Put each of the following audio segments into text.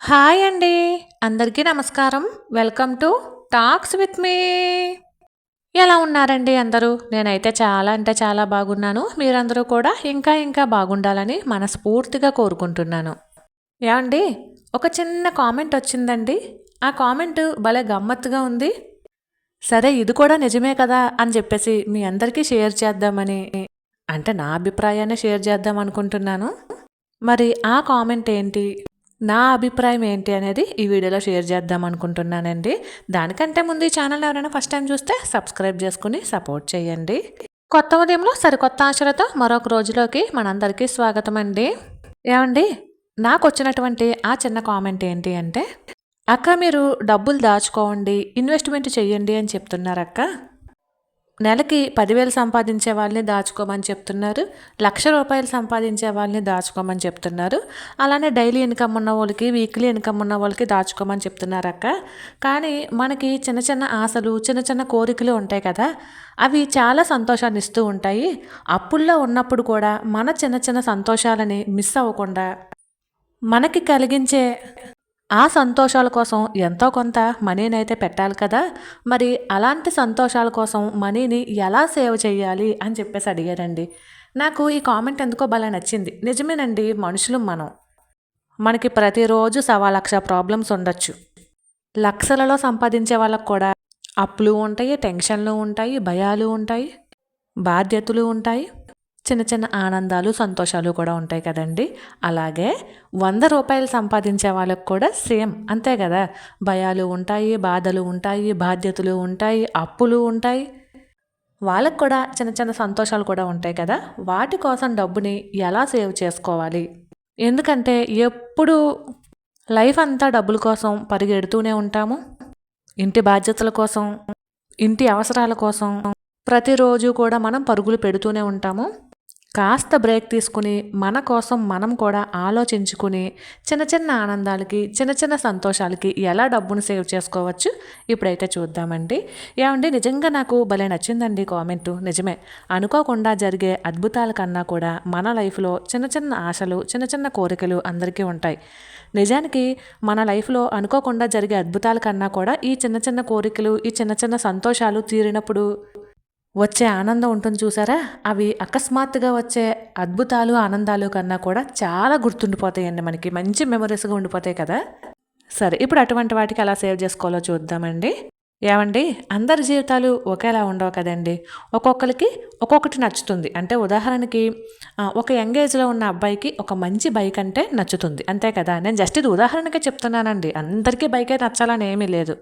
Hi అండి. అందరికీ నమస్కారం. Welcome to talks with me. ఎలా ఉన్నారండి అందరూ? నేనైతే చాలా అంటే చాలా బాగున్నాను. మీరందరూ కూడా ఇంకా ఇంకా బాగుండాలని మనస్ఫూర్తిగా కోరుకుంటున్నాను. ఏమండి ఒక చిన్న కామెంట్ వచ్చిందండి. ఆ కామెంట్ భలే గమ్మత్తుగా ఉంది. సరే ఇది కూడా నిజమే కదా అని చెప్పేసి మీ అందరికీ షేర్ చేద్దామని అంటే నా అభిప్రాయాన్ని షేర్ చేద్దాం అనుకుంటున్నాను. మరి ఆ కామెంట్ ఏంటి? నా అభిప్రాయం ఏంటి అనేది ఈ వీడియోలో షేర్ చేద్దాం అనుకుంటున్నానండి. దానికంటే ముందు ఈ ఛానల్ ఎవరైనా ఫస్ట్ టైం చూస్తే సబ్స్క్రైబ్ చేసుకుని సపోర్ట్ చేయండి. కొత్త ఉదయంలో సరికొత్త ఆశలతో మరొక రోజులోకి మనందరికీ స్వాగతం అండి. ఏమండి నాకు వచ్చినటువంటి ఆ చిన్న కామెంట్ ఏంటి అంటే అక్క మీరు డబ్బులు దాచుకోండి ఇన్వెస్ట్మెంట్ చేయండి అని చెప్తున్నారు అక్క నెలకి పదివేలు సంపాదించే వాళ్ళని దాచుకోమని చెప్తున్నారు. లక్ష రూపాయలు సంపాదించే వాళ్ళని దాచుకోమని చెప్తున్నారు. అలానే డైలీ ఇన్కమ్ ఉన్న వాళ్ళకి వీక్లీ ఇన్కమ్ ఉన్న వాళ్ళకి దాచుకోమని చెప్తున్నారు అక్క. కానీ మనకి చిన్న చిన్న ఆశలు చిన్న చిన్న కోరికలు ఉంటాయి కదా. అవి చాలా సంతోషాన్ని ఇస్తూ ఉంటాయి. అప్పుల్లో ఉన్నప్పుడు కూడా మన చిన్న చిన్న సంతోషాలని మిస్ అవ్వకుండా మనకి కలిగించే ఆ సంతోషాల కోసం ఎంతో కొంత మనీని అయితే పెట్టాలి కదా? మరి అలాంటి సంతోషాల కోసం మనీని ఎలా సేవ్ చేయాలి అని చెప్పేసి అడిగారండి. నాకు ఈ కామెంట్ ఎందుకో భలే నచ్చింది. నిజమేనండి మనుషులు మనం. మనకి ప్రతిరోజు సవా లక్ష ప్రాబ్లమ్స్ ఉండొచ్చు. లక్షలలో సంపాదించే వాళ్ళకు కూడా అప్పులు ఉంటాయి టెన్షన్లు ఉంటాయి భయాలు ఉంటాయి బాధ్యతలు ఉంటాయి. చిన్న చిన్న ఆనందాలు సంతోషాలు కూడా ఉంటాయి కదండి. అలాగే వంద రూపాయలు సంపాదించే వాళ్ళకు కూడా సేమ్. అంతే కదా? భయాలు ఉంటాయి బాధలు ఉంటాయి బాధ్యతలు ఉంటాయి అప్పులు ఉంటాయి. వాళ్ళకు కూడా చిన్న చిన్న సంతోషాలు కూడా ఉంటాయి కదా? వాటి కోసం డబ్బుని ఎలా సేవ్ చేసుకోవాలి? ఎందుకంటే ఎప్పుడు లైఫ్ అంతా డబ్బుల కోసం పరిగెడుతూనే ఉంటాము. ఇంటి బాధ్యతల కోసం ఇంటి అవసరాల కోసం ప్రతిరోజు కూడా మనం పరుగులు పెడుతూనే ఉంటాము. కాస్త బ్రేక్ తీసుకుని మన కోసం మనం కూడా ఆలోచించుకుని చిన్న చిన్న ఆనందాలకి చిన్న చిన్న సంతోషాలకి ఎలా డబ్బును సేవ్ చేసుకోవచ్చు? ఇప్పుడైతే చూద్దామండి. ఏమండి నిజంగా నాకు భలే నచ్చిందండి కామెంటు. నిజమే. అనుకోకుండా జరిగే అద్భుతాల కన్నా కూడా మన లైఫ్లో చిన్న చిన్న ఆశలు చిన్న చిన్న కోరికలు అందరికీ ఉంటాయి. నిజానికి మన లైఫ్లో అనుకోకుండా జరిగే అద్భుతాల కన్నా కూడా ఈ చిన్న చిన్న కోరికలు ఈ చిన్న చిన్న సంతోషాలు తీరినప్పుడు వచ్చే ఆనందం ఉంటుంది చూసారా? అవి అకస్మాత్తుగా వచ్చే అద్భుతాలు ఆనందాలు కన్నా కూడా చాలా గుర్తుండిపోతాయండి మనకి. మంచి మెమరీస్గా ఉండిపోతాయి కదా? సరే ఇప్పుడు అటువంటి వాటికి ఎలా సేవ్ చేసుకోవాలో చూద్దామండి. ఏమండి? అందరి జీవితాలు ఒకేలా ఉండవు కదండి. ఒక్కొక్కరికి ఒక్కొక్కటి నచ్చుతుంది. అంటే ఉదాహరణకి ఒక యంగ్ ఏజ్లో ఉన్న అబ్బాయికి ఒక మంచి బైక్ అంటే నచ్చుతుంది. అంతే కదా? నేను జస్ట్ ఇది ఉదాహరణకే చెప్తున్నానండి. అందరికీ బైకే నచ్చాలని ఏమీ లేదు.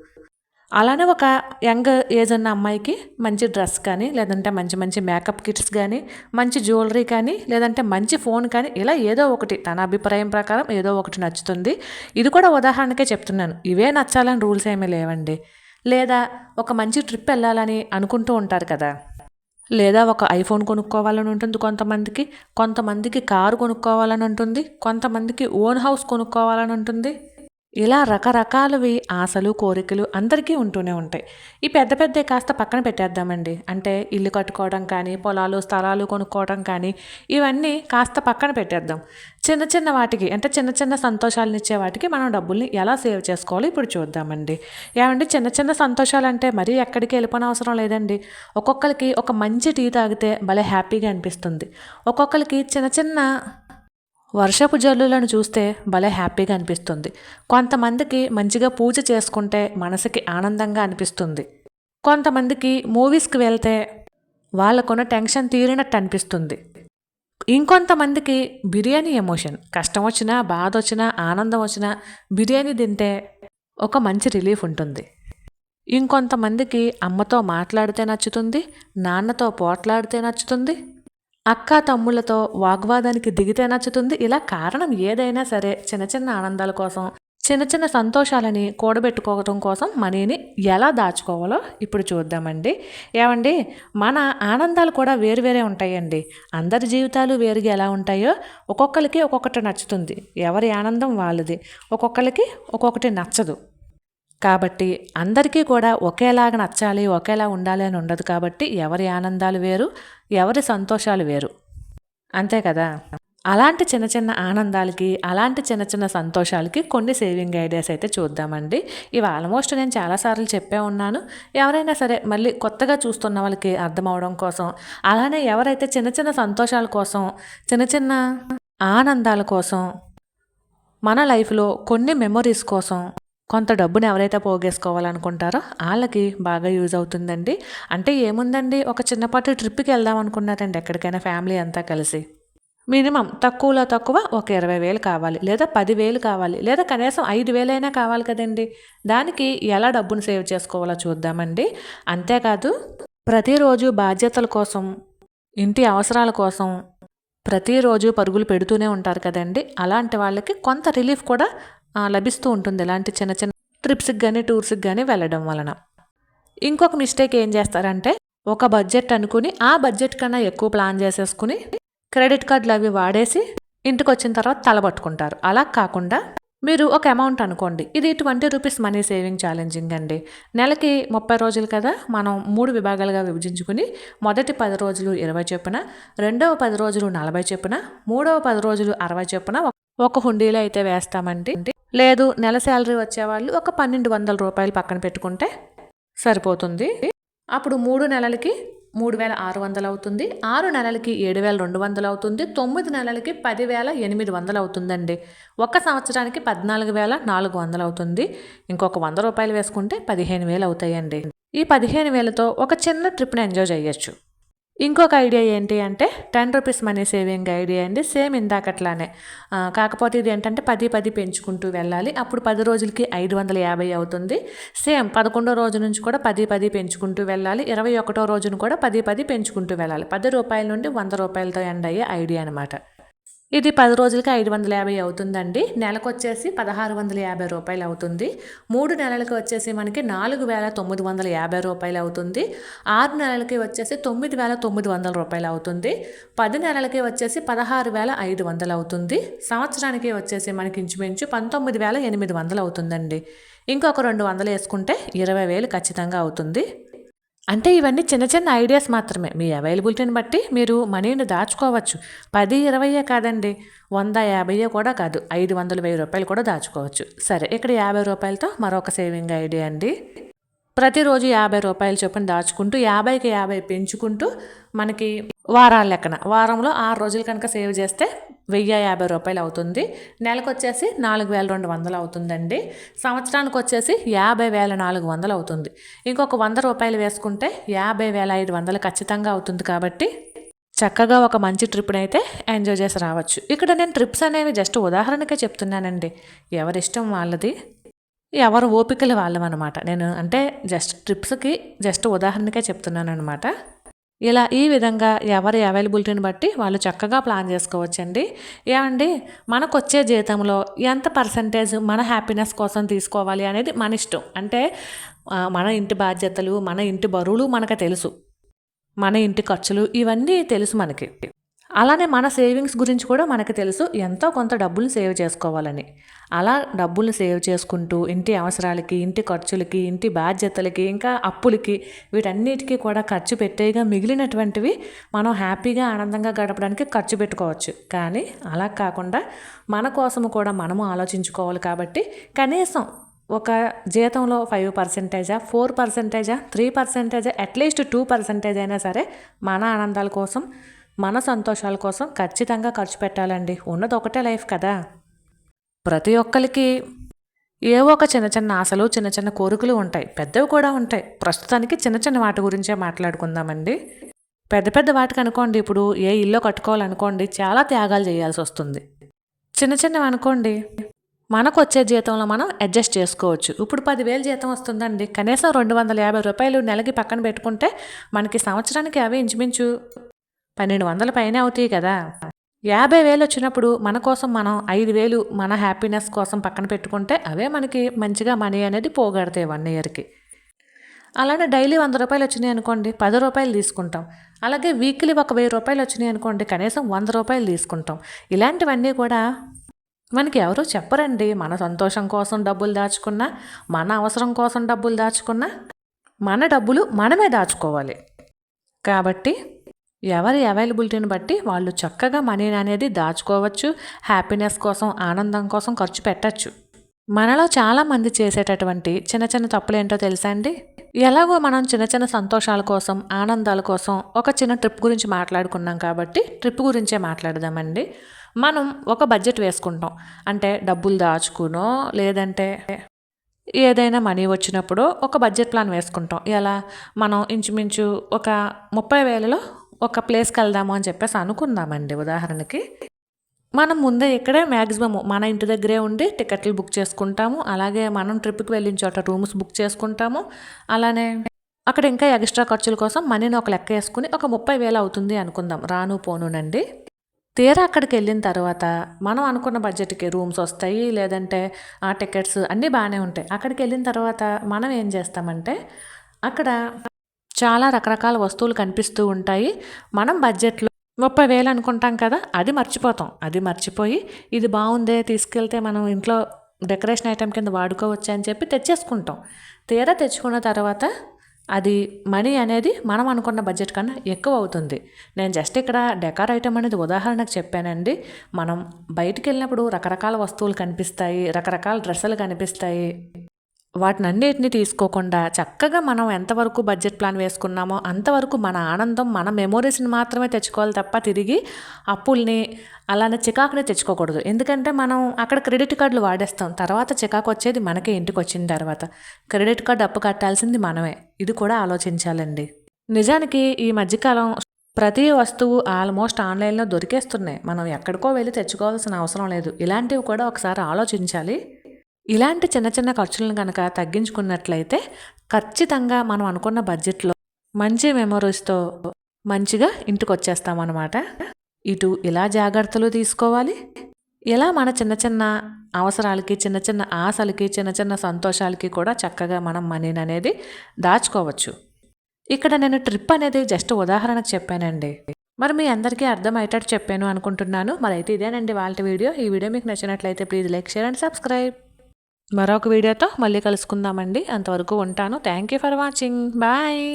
అలానే ఒక యంగ్ ఏజ్ ఉన్న అమ్మాయికి మంచి డ్రెస్ కానీ లేదంటే మంచి మంచి మేకప్ కిట్స్ కానీ మంచి జ్యువెలరీ కానీ లేదంటే మంచి ఫోన్ కానీ ఇలా ఏదో ఒకటి తన అభిప్రాయం ప్రకారం ఏదో ఒకటి నచ్చుతుంది. ఇది కూడా ఉదాహరణకే చెప్తున్నాను. ఇవే నచ్చాలని రూల్స్ ఏమీ లేవండి. లేదా ఒక మంచి ట్రిప్ వెళ్ళాలని అనుకుంటూ ఉంటారు కదా. లేదా ఒక ఐఫోన్ కొనుక్కోవాలని ఉంటుంది కొంతమందికి కొంతమందికి కారు కొనుక్కోవాలని ఉంటుంది కొంతమందికి ఓన్ హౌస్ కొనుక్కోవాలని ఉంటుంది. ఇలా రకరకాలవి ఆశలు కోరికలు అందరికీ ఉంటూనే ఉంటాయి. ఈ పెద్ద పెద్ద కాస్త పక్కన పెట్టేద్దామండి. అంటే ఇల్లు కట్టుకోవడం కానీ పొలాలు స్థలాలు కొనుక్కోవడం కానీ ఇవన్నీ కాస్త పక్కన పెట్టేద్దాం. చిన్న చిన్న వాటికి అంటే చిన్న చిన్న సంతోషాలను ఇచ్చే వాటికి మనం డబ్బుల్ని ఎలా సేవ్ చేసుకోవాలో ఇప్పుడు చూద్దామండి. ఏమండి చిన్న చిన్న సంతోషాలు అంటే మరీ ఎక్కడికి వెళ్ళిపోయిన అవసరం లేదండి. ఒక్కొక్కరికి ఒక మంచి టీ తాగితే భలే హ్యాపీగా అనిపిస్తుంది. ఒక్కొక్కరికి చిన్న చిన్న వర్షపు జల్లులను చూస్తే భలే హ్యాపీగా అనిపిస్తుంది. కొంతమందికి మంచిగా పూజ చేసుకుంటే మనసుకి ఆనందంగా అనిపిస్తుంది. కొంతమందికి మూవీస్కి వెళ్తే వాళ్ళకున్న టెన్షన్ తీరినట్టు అనిపిస్తుంది. ఇంకొంతమందికి బిర్యానీ ఎమోషన్. కష్టం వచ్చినా బాధ వచ్చినా ఆనందం వచ్చినా బిర్యానీ తింటే ఒక మంచి రిలీఫ్ ఉంటుంది. ఇంకొంతమందికి అమ్మతో మాట్లాడితే నచ్చుతుంది నాన్నతో పోట్లాడితే నచ్చుతుంది అక్క తమ్ముళ్ళతో వాగ్వాదానికి దిగితే నచ్చుతుంది. ఇలా కారణం ఏదైనా సరే చిన్న చిన్న ఆనందాల కోసం చిన్న చిన్న సంతోషాలని కూడబెట్టుకోవటం కోసం మనీని ఎలా దాచుకోవాలో ఇప్పుడు చూద్దామండి. ఏమండి మన ఆనందాలు కూడా వేరు వేరే ఉంటాయండి. అందరి జీవితాలు వేరుగా ఎలా ఉంటాయో ఒక్కొక్కరికి ఒక్కొక్కటి నచ్చుతుంది. ఎవరి ఆనందం వాళ్ళది. ఒక్కొక్కరికి ఒక్కొక్కటి నచ్చదు. కాబట్టి అందరికీ కూడా ఒకేలాగా నచ్చాలి ఒకేలా ఉండాలి అని ఉండదు కాబట్టి ఎవరి ఆనందాలు వేరు ఎవరి సంతోషాలు వేరు. అంతే కదా? అలాంటి చిన్న చిన్న ఆనందాలకి అలాంటి చిన్న చిన్న సంతోషాలకి కొన్ని సేవింగ్ ఐడియాస్ అయితే చూద్దామండి. ఇవి ఆల్మోస్ట్ నేను చాలాసార్లు చెప్పే ఉన్నాను. ఎవరైనా సరే మళ్ళీ కొత్తగా చూస్తున్న వాళ్ళకి అర్థం కోసం అలానే ఎవరైతే చిన్న చిన్న సంతోషాల కోసం చిన్న చిన్న ఆనందాల కోసం మన లైఫ్లో కొన్ని మెమొరీస్ కోసం కొంత డబ్బును ఎవరైతే పోగేసుకోవాలనుకుంటారో వాళ్ళకి బాగా యూజ్ అవుతుందండి. అంటే ఏముందండి? ఒక చిన్నపాటి ట్రిప్కి వెళ్దాం అనుకున్నారండి ఎక్కడికైనా ఫ్యామిలీ అంతా కలిసి. మినిమం తక్కువలో తక్కువ ఒక ఇరవై వేలు కావాలి లేదా పదివేలు కావాలి లేదా కనీసం ఐదు వేలైనా కావాలి కదండి. దానికి ఎలా డబ్బును సేవ్ చేసుకోవాలో చూద్దామండి. అంతేకాదు ప్రతిరోజు బాధ్యతల కోసం ఇంటి అవసరాల కోసం ప్రతిరోజు పరుగులు పెడుతూనే ఉంటారు కదండి. అలాంటి వాళ్ళకి కొంత రిలీఫ్ కూడా లభిస్తూ ఉంటుంది. ఇలాంటి చిన్న చిన్న ట్రిప్స్కి కానీ టూర్స్కి కానీ వెళ్ళడం వలన. ఇంకొక మిస్టేక్ ఏం చేస్తారంటే ఒక బడ్జెట్ అనుకుని ఆ బడ్జెట్ కన్నా ఎక్కువ ప్లాన్ చేసేసుకుని క్రెడిట్ కార్డులు అవి వాడేసి ఇంటికి వచ్చిన తర్వాత తలబట్టుకుంటారు అలా కాకుండా మీరు ఒక అమౌంట్ అనుకోండి. ఇది twenty rupees money saving challenging అండి. నెలకి ముప్పై రోజులు కదా మనం మూడు విభాగాలుగా విభజించుకుని మొదటి పది రోజులు ఇరవై చొప్పున రెండవ పది రోజులు నలభై చొప్పున మూడవ పది రోజులు అరవై చొప్పున ఒక- ఒక హుండీలో అయితే వేస్తామండి. లేదు నెల శాలరీ వచ్చేవాళ్ళు ఒక పన్నెండు వందల రూపాయలు పక్కన పెట్టుకుంటే సరిపోతుంది. అప్పుడు మూడు నెలలకి మూడు వేల ఆరు వందలు అవుతుంది ఆరు నెలలకి ఏడు వేల రెండు వందలు అవుతుంది తొమ్మిది నెలలకి పదివేల ఎనిమిది వందలు అవుతుందండి. ఒక సంవత్సరానికి పద్నాలుగు వేల నాలుగు వందలు అవుతుంది. ఇంకొక వంద రూపాయలు వేసుకుంటే పదిహేను వేలు అవుతాయండి. ఈ పదిహేను వేలతో ఒక చిన్న ట్రిప్ని ఎంజాయ్ చేయొచ్చు. ఇంకొక ఐడియా ఏంటి అంటే ten rupees money saving idea అండి సేమ్ ఇందాకట్లానే. కాకపోతే ఇది ఏంటంటే పది పది పెంచుకుంటూ వెళ్ళాలి. అప్పుడు పది రోజులకి ఐదు వందల యాభై అవుతుంది. సేమ్ పదకొండో రోజు నుంచి కూడా పది పది పెంచుకుంటూ వెళ్ళాలి. ఇరవై ఒకటో రోజును కూడా పది పది పెంచుకుంటూ వెళ్ళాలి. పది రూపాయల నుండి వంద రూపాయలతో ఎండ్ అయ్యే ఐడియా అనమాట ఇది పది రోజులకి ఐదు వందల యాభై అవుతుందండి. నెలకు వచ్చేసి పదహారు వందల యాభై రూపాయలు అవుతుంది. మూడు నెలలకి వచ్చేసి మనకి నాలుగు వేల తొమ్మిది వందల యాభై రూపాయలు అవుతుంది. ఆరు నెలలకి వచ్చేసి తొమ్మిది వేల తొమ్మిది వందల రూపాయలు అవుతుంది. పది నెలలకి వచ్చేసి పదహారు వేల ఐదు వందలు అవుతుంది. సంవత్సరానికి వచ్చేసి మనకి ఇంచుమించు పంతొమ్మిది వేల ఎనిమిది వందలు అవుతుందండి. ఇంకొక రెండు వందలు వేసుకుంటే ఇరవై వేలు ఖచ్చితంగా అవుతుంది. అంటే ఇవన్నీ చిన్న చిన్న ఐడియాస్ మాత్రమే. మీ అవైలబిలిటీని బట్టి మీరు మనీని దాచుకోవచ్చు. పది ఇరవయే కాదండి. వంద యాభైయే కూడా కాదు. ఐదు వందలు వెయ్యి రూపాయలు కూడా దాచుకోవచ్చు. సరే ఇక్కడ యాభై రూపాయలతో మరొక సేవింగ్ ఐడియా అండి. ప్రతిరోజు యాభై రూపాయలు చొప్పున దాచుకుంటూ యాభైకి యాభై పెంచుకుంటూ మనకి వారాల లెక్కన వారంలో ఆరు రోజులు కనుక సేవ్ చేస్తే వెయ్యి యాభై రూపాయలు అవుతుంది. నెలకు వచ్చేసి నాలుగు వేల రెండు వందలు అవుతుందండి. సంవత్సరానికి వచ్చేసి యాభై వేల నాలుగు వందలు అవుతుంది. ఇంకొక వంద రూపాయలు వేసుకుంటే యాభై వేల ఐదు వందలు ఖచ్చితంగా అవుతుంది కాబట్టి చక్కగా ఒక మంచి ట్రిప్ని అయితే ఎంజాయ్ చేసి రావచ్చు. ఇక్కడ నేను ట్రిప్స్ అనేవి జస్ట్ ఉదాహరణకే చెప్తున్నానండి. ఎవరిష్టం వాళ్ళది? ఎవరు ఓపికలు వాళ్ళమన్నమాట నేను అంటే జస్ట్ ట్రిప్స్కి జస్ట్ ఉదాహరణకే చెప్తున్నాను అనమాట ఇలా ఈ విధంగా ఎవరి అవైలబిలిటీని బట్టి వాళ్ళు చక్కగా ప్లాన్ చేసుకోవచ్చండి. ఏమండి? మనకు వచ్చే జీతంలో ఎంత పర్సంటేజ్ మన హ్యాపీనెస్ కోసం తీసుకోవాలి అనేది మన ఇష్టం. అంటే మన ఇంటి బాధ్యతలు మన ఇంటి బరువులు మనకు తెలుసు. మన ఇంటి ఖర్చులు ఇవన్నీ తెలుసు మనకి. అలానే మన సేవింగ్స్ గురించి కూడా మనకు తెలుసు ఎంతో కొంత డబ్బులు సేవ్ చేసుకోవాలని. అలా డబ్బులు సేవ్ చేసుకుంటూ ఇంటి అవసరాలకి ఇంటి ఖర్చులకి ఇంటి బాధ్యతలకి ఇంకా అప్పులకి వీటన్నిటికీ కూడా ఖర్చు పెట్టేగా మిగిలినటువంటివి మనం హ్యాపీగా ఆనందంగా గడపడానికి ఖర్చు పెట్టుకోవచ్చు. కానీ అలా కాకుండా మన కోసము కూడా మనము ఆలోచించుకోవాలి కాబట్టి కనీసం ఒక జీతంలో ఫైవ్ పర్సెంటేజా ఫోర్ పర్సెంటేజా త్రీ పర్సెంటేజా అట్లీస్ట్ టూ పర్సెంటేజ్ అయినా సరే మన ఆనందాల కోసం మన సంతోషాల కోసం ఖచ్చితంగా ఖర్చు పెట్టాలండి. ఉన్నది ఒకటే లైఫ్ కదా. ప్రతి ఒక్కరికి ఏవో ఒక చిన్న చిన్న ఆశలు చిన్న చిన్న కోరికలు ఉంటాయి. పెద్దవి కూడా ఉంటాయి. ప్రస్తుతానికి చిన్న చిన్న వాటి గురించే మాట్లాడుకుందామండి. పెద్ద పెద్ద వాటికి అనుకోండి ఇప్పుడు ఏ ఇల్లు కట్టుకోవాలనుకోండి చాలా త్యాగాలు చేయాల్సి వస్తుంది. చిన్న చిన్నవి అనుకోండి మనకు వచ్చే జీతంలో మనం అడ్జస్ట్ చేసుకోవచ్చు. ఇప్పుడు పదివేలు జీతం వస్తుందండి. కనీసం రెండు వందల యాభై రూపాయలు నెలకి పక్కన పెట్టుకుంటే మనకి సంవత్సరానికి అవి ఇంచుమించు పన్నెండు వందల పైన అవుతాయి కదా. యాభై వేలు వచ్చినప్పుడు మన కోసం మనం ఐదు వేలు మన హ్యాపీనెస్ కోసం పక్కన పెట్టుకుంటే అవే మనకి మంచిగా మనీ అనేది పోగొడతాయి వన్ ఇయర్కి. అలానే డైలీ వంద రూపాయలు వచ్చినాయి అనుకోండి పది రూపాయలు తీసుకుంటాం. అలాగే వీక్లీ ఒక వెయ్యి రూపాయలు వచ్చినాయి అనుకోండి కనీసం వంద రూపాయలు తీసుకుంటాం. ఇలాంటివన్నీ కూడా మనకి ఎవరూ చెప్పరండి. మన సంతోషం కోసం డబ్బులు దాచుకున్నా మన అవసరం కోసం డబ్బులు దాచుకున్నా మన డబ్బులు మనమే దాచుకోవాలి. కాబట్టి ఎవరి అవైలబిలిటీని బట్టి వాళ్ళు చక్కగా మనీని అనేది దాచుకోవచ్చు హ్యాపీనెస్ కోసం ఆనందం కోసం ఖర్చు పెట్టచ్చు. మనలో చాలామంది చేసేటటువంటి చిన్న చిన్న తప్పులు ఏంటో తెలుసా అండి? ఎలాగో మనం చిన్న చిన్న సంతోషాల కోసం ఆనందాల కోసం ఒక చిన్న ట్రిప్ గురించి మాట్లాడుకున్నాం కాబట్టి ట్రిప్ గురించే మాట్లాడదామండి. మనం ఒక బడ్జెట్ వేసుకుంటాం. అంటే డబ్బులు దాచుకునో లేదంటే ఏదైనా మనీ వచ్చినప్పుడు ఒక బడ్జెట్ ప్లాన్ వేసుకుంటాం. ఎలా? మనం ఇంచుమించు ఒక ముప్పై వేలలో ఒక ప్లేస్కి వెళ్దాము అని చెప్పేసి అనుకుందామండి. ఉదాహరణకి మనం ముందే ఇక్కడే మ్యాక్సిమం మన ఇంటి దగ్గరే ఉండి టికెట్లు బుక్ చేసుకుంటాము. అలాగే మనం ట్రిప్కి వెళ్ళిన చోట రూమ్స్ బుక్ చేసుకుంటాము. అలానే అక్కడ ఇంకా ఎక్స్ట్రా ఖర్చుల కోసం మనీని ఒక లెక్క వేసుకుని ఒక ముప్పై వేలు అవుతుంది అనుకుందాం. రాను పోనునండి. తీరా అక్కడికి వెళ్ళిన తర్వాత మనం అనుకున్న బడ్జెట్కి రూమ్స్ వస్తాయి లేదంటే ఆ టికెట్స్ అన్నీ బాగానే ఉంటాయి. అక్కడికి వెళ్ళిన తర్వాత మనం ఏం చేస్తామంటే అక్కడ చాలా రకరకాల వస్తువులు కనిపిస్తూ ఉంటాయి. మనం బడ్జెట్లో ముప్పై వేలు అనుకుంటాం కదా అది మర్చిపోతాం. అది మర్చిపోయి ఇది బాగుందే తీసుకెళ్తే మనం ఇంట్లో డెకరేషన్ ఐటెం కింద వాడుకోవచ్చు అని చెప్పి తెచ్చేసుకుంటాం. తీరా తెచ్చుకున్న తర్వాత అది మనీ అనేది మనం అనుకున్న బడ్జెట్ కన్నా ఎక్కువ అవుతుంది. నేను జస్ట్ ఇక్కడ డెకార్ ఐటమ్ అనేది ఉదాహరణకు చెప్పానండి. మనం బయటికి వెళ్ళినప్పుడు రకరకాల వస్తువులు కనిపిస్తాయి రకరకాల డ్రెస్సులు కనిపిస్తాయి. వాటిని అన్నిటిని తీసుకోకుండా చక్కగా మనం ఎంతవరకు బడ్జెట్ ప్లాన్ వేసుకున్నామో అంతవరకు మన ఆనందం మన మెమోరీస్ని మాత్రమే తెచ్చుకోవాలి తప్ప తిరిగి అప్పుల్ని అలానే చికాకుని తెచ్చుకోకూడదు. ఎందుకంటే మనం అక్కడ క్రెడిట్ కార్డులు వాడేస్తాం. తర్వాత చికాకు వచ్చేది మనకే ఇంటికి వచ్చిన తర్వాత. క్రెడిట్ కార్డు అప్పు కట్టాల్సింది మనమే. ఇది కూడా ఆలోచించాలండి. నిజానికి ఈ మధ్యకాలం ప్రతి వస్తువు ఆల్మోస్ట్ ఆన్లైన్లో దొరికేస్తున్నాయి. మనం ఎక్కడికో వెళ్ళి తెచ్చుకోవాల్సిన అవసరం లేదు. ఇలాంటివి కూడా ఒకసారి ఆలోచించాలి. ఇలాంటి చిన్న చిన్న ఖర్చులను కనుక తగ్గించుకున్నట్లయితే ఖచ్చితంగా మనం అనుకున్న బడ్జెట్లో మంచి మెమొరీస్తో మంచిగా ఇంటికి వచ్చేస్తామన్నమాట ఇటు ఇలా జాగ్రత్తలు తీసుకోవాలి. ఇలా మన చిన్న చిన్న అవసరాలకి చిన్న చిన్న ఆశలకి చిన్న చిన్న సంతోషాలకి కూడా చక్కగా మనం మనీని అనేది దాచుకోవచ్చు. ఇక్కడ నేను ట్రిప్ అనేది జస్ట్ ఉదాహరణకు చెప్పానండి. మరి మీ అందరికీ అర్థమయ్యేటట్టు చెప్పాను అనుకుంటున్నాను. మరి అయితే ఇదేనండి వాళ్ళ వీడియో. ఈ వీడియో మీకు నచ్చినట్లయితే please like share and subscribe. మరొక వీడియోతో మళ్ళీ కలుసుకుందామండి. అంతవరకు ఉంటాను. Thank you for watching bye